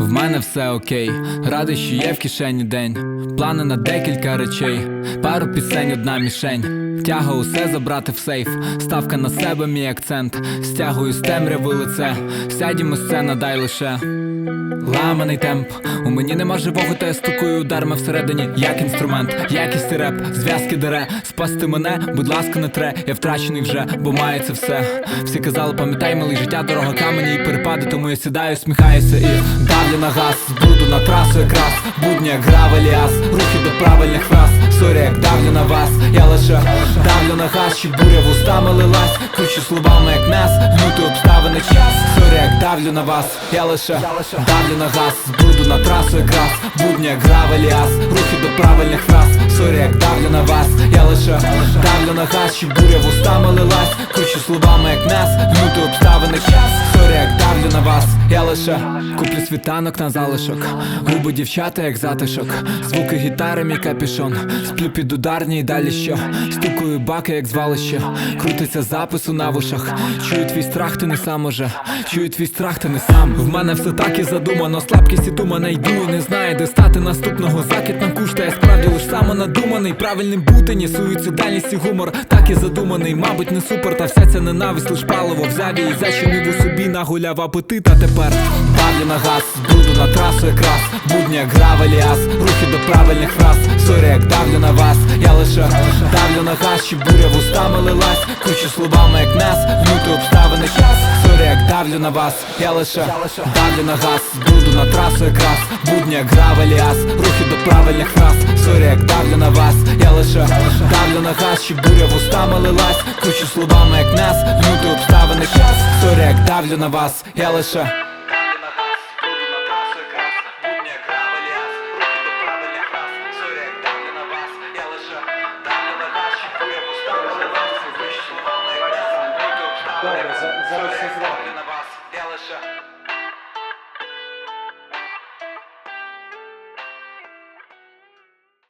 В мене все окей, радий, що є в кишені день. Плани на декілька речей, пару пісень, одна мішень. Тяга усе забрати в сейф, ставка на себе, мій акцент. Стягую з темряви лице, сядімо сцена, дай лише. Ламаний темп, у мені нема живого, та я стукую ударами всередині, як інструмент, якість реп, зв'язки дере, спасти мене, будь ласка, не тре, я втрачений вже, бо має це все. Всі казали, пам'ятай, малий життя, дорога камені і перепади, тому я сідаю, сміхаюся і давлю на газ, збруду на трасу якраз, будні як гравель ас, рухи до правильних фраз, сорі, як давлю на вас, я лише давлю на газ, щоб буря вустами лилась, кручу словами, як нас, лютий обставини час, сорі, як давлю на вас, я лише давлю на газ, Буду на трасу якраз, будні як гравель рухи до правильних фраз, сорі, як давлю на вас, я лише давлю на газ, щоб буря вустами лилась, кручу словами, як нас, лютий обставини. Час, я лише куплю світанок на залишок, губи дівчата, як затишок, звуки гітари, мій капішон, сплю під ударні і далі що, стукаю баки, як звалище, крутиться запис у навушах, чую твій страх, ти не сам уже, чую твій страх, ти не сам. В мене все так і задумано, слабкість і тума не йду, не знаю, де стати. Наступного закид нам куштає справді лиш самонадуманий, правильним бути, ні суїцидальність і гумор, так і задуманий, мабуть, не супер, та вся ця ненависть лиш паливо. Взяві і зачинив у собі нагуляв апетит, а тепер давлю на газ, буду на трасу якраз, будні як гравель ас, рухи до правильних фраз, сорі, як давлю на вас, я лише давлю на газ, щоб буря вустами лилась, кручу словами, як нас, лютий обставини час, сорі, як давлю на вас, я лише давлю на газ, буду на трасу якраз, будні як гравель ас, рухи до правильних фраз, сорі, як давлю на вас, я лише давлю на газ, щоб буря вустами лилась, кручу словами, як нас, лютий обставини час, сорі, як давлю на вас, я лише Добре, зараз все зробимо. на вас, я лише